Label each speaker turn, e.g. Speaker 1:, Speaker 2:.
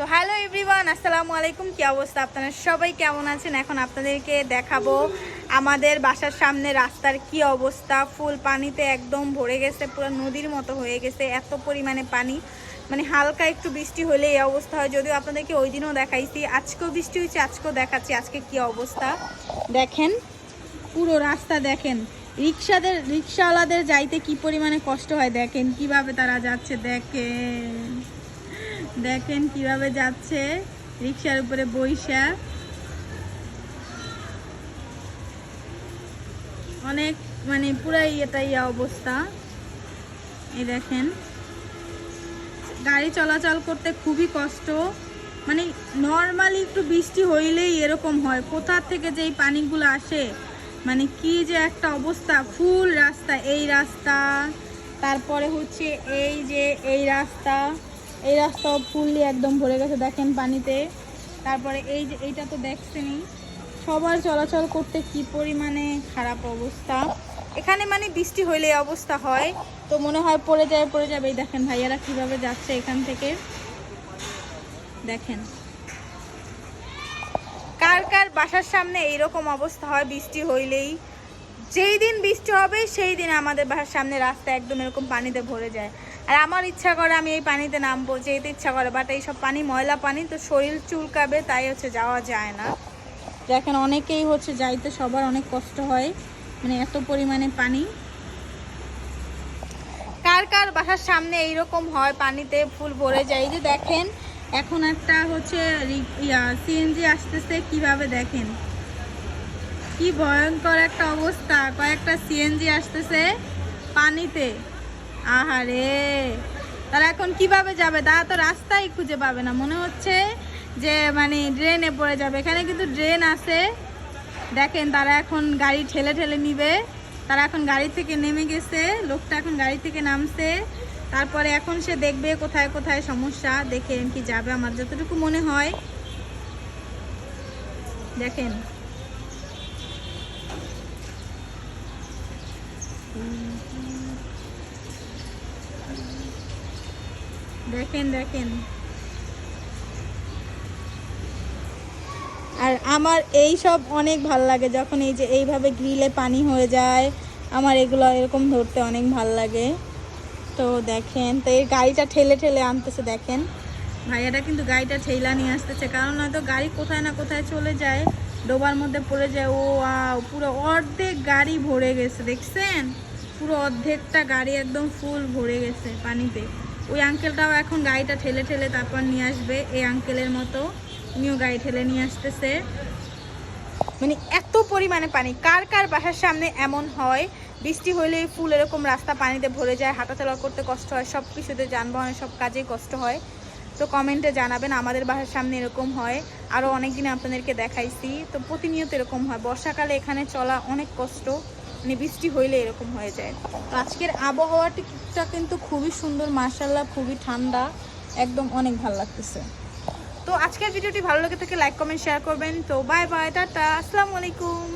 Speaker 1: So hello everyone আসসালামু আলাইকুম, কী অবস্থা? আপনারা সবাই কেমন আছেন? এখন আপনাদেরকে দেখাবো আমাদের বাসার সামনে রাস্তার কি অবস্থা। ফুল পানিতে একদম ভরে গেছে, পুরো নদীর মতো হয়ে গেছে, এত পরিমাণে পানি। মানে হালকা একটু বৃষ্টি হলে এই অবস্থা হয়। যদিও আপনাদেরকে ওই দিনও দেখাইছি, আজকেও বৃষ্টি হয়েছে, আজকেও দেখাচ্ছি, আজকে কি অবস্থা। দেখেন, পুরো রাস্তা দেখেন, রিক্সাদের, রিক্সাওয়ালাদের যাইতে কি পরিমাণে কষ্ট হয়, দেখেন কীভাবে তারা যাচ্ছে, দেখেন। দেখেন কীভাবে যাচ্ছে। রিক্সার উপরে বইসা। অনেক মানে পুরাই এটাই অবস্থা। এই দেখেন। গাড়ি চলাচল করতে খুবই কষ্ট। মানে নর্মালি একটু বৃষ্টি হইলেই এরকম হয়। কোথা থেকে যে এই পানিগুলো আসে মানে কি যে একটা অবস্থা। ফুল রাস্তা, এই রাস্তা। তারপরে হচ্ছে এই যে, এই রাস্তা। এই রাস্তাও ফুললি একদম ভরে গেছে, দেখেন পানিতে। তারপরে এই যে এইটা তো দেখছেনই। সবার চলাচল করতে কি পরিমাণে খারাপ অবস্থা। এখানে মানে বৃষ্টি হইলে অবস্থা হয়, তো মনে হয় পড়ে যায়, পড়ে যাবে। এই দেখেন ভাইয়ারা কীভাবে যাচ্ছে এখান থেকে। দেখেন। কার কার বাসার সামনে এইরকম অবস্থা হয়, বৃষ্টি হইলেই। যেই দিন বৃষ্টি হবে, সেই দিন আমাদের বাসার সামনে রাস্তা একদম এরকম পানিতে ভরে যায়। আর আমার ইচ্ছা করে আমি এই পানিতে নামবো, যেতে ইচ্ছা করে বাট এইসব পানি, ময়লা পানি তো শরীর চুলকাবে, তাই হচ্ছে যাওয়া যায় না। দেখেন অনেকেই হচ্ছে যাইতে সবার অনেক কষ্ট হয় মানে এত পরিমাণে পানি। কার কার বাসার সামনে এইরকম হয় পানিতে ফুল ভরে যায়? যে দেখেন, এখন একটা হচ্ছে সিএনজি আসতেছে, কীভাবে দেখেন? কি ভয়ঙ্কর একটা অবস্থা। কয়েকটা সিএনজি আসতেছে পানিতে। আহারে। তারা এখন কীভাবে যাবে? তারা তো রাস্তাই খুঁজে পাবে না। মনে হচ্ছে যে মানে ড্রেনে পড়ে যাবে। এখানে কিন্তু ড্রেন আছে। দেখেন, তারা এখন গাড়ি ঠেলে ঠেলে নিবে। তারা এখন গাড়ি থেকে নেমে গেছে। লোকটা এখন গাড়ি থেকে নামছে। তারপরে এখন সে দেখবে কোথায় কোথায় সমস্যা। দেখে কি যাবে আমার যতটুকু মনে হয়। দেখেন। দেখেন দেখেন। আর আমার এই সব অনেক ভালো লাগে যখন এই যে এইভাবে গ্রিলে পানি হয়ে যায়। আমার এগুলো এরকম ধরতে অনেক ভালো লাগে। তো দেখেন, তো এই গাড়িটা ঠেলে ঠেলে আনতেছে, দেখেন। ভাইয়াটা কিন্তু গাড়িটা ঠেলা নিয়ে আসতেছে, কারণ হয়তো গাড়ি কোথায় না কোথায় চলে যায়, ডোবার মধ্যে পড়ে যায়। ও পুরো অর্ধেক গাড়ি ভরে গেছে, দেখছেন? পুরো অর্ধেকটা গাড়ি একদম ফুল ভরে গেছে পানিতে। ওই আঙ্কেলটাও এখন গাড়িটা ঠেলে ঠেলে তারপর নিয়ে আসবে। এই আঙ্কেলের মতো উনিও গাড়ি ঠেলে নিয়ে আসতেছে। মানে এত পরিমাণে পানি, কার কার বাসার সামনে এমন হয়? বৃষ্টি হইলেই ফুল এরকম রাস্তা পানিতে ভরে যায়, হাঁটাচলা করতে কষ্ট হয়, সব কিছুতে যানবাহনের সব কাজেই কষ্ট হয়। তো কমেন্টে জানাবেন আমাদের বাসার সামনে এরকম হয়। আরও অনেক দিন আপনাদেরকে দেখাইছি। তো প্রতিনিয়ত এরকম হয়। বর্ষাকালে এখানে চলা অনেক কষ্ট। মানে বৃষ্টি হইলে এরকম হয়ে যায়। তো আজকের আবহাওয়াটা কিন্তু খুবই সুন্দর মার্শাল্লাহ খুবই ঠান্ডা, একদম অনেক ভালো লাগতেছে। তো আজকের ভিডিওটি ভালো লেগে থাকে লাইক কমেন্ট শেয়ার করবেন। তো বাই বাই টাটা, আসসালামু আলাইকুম।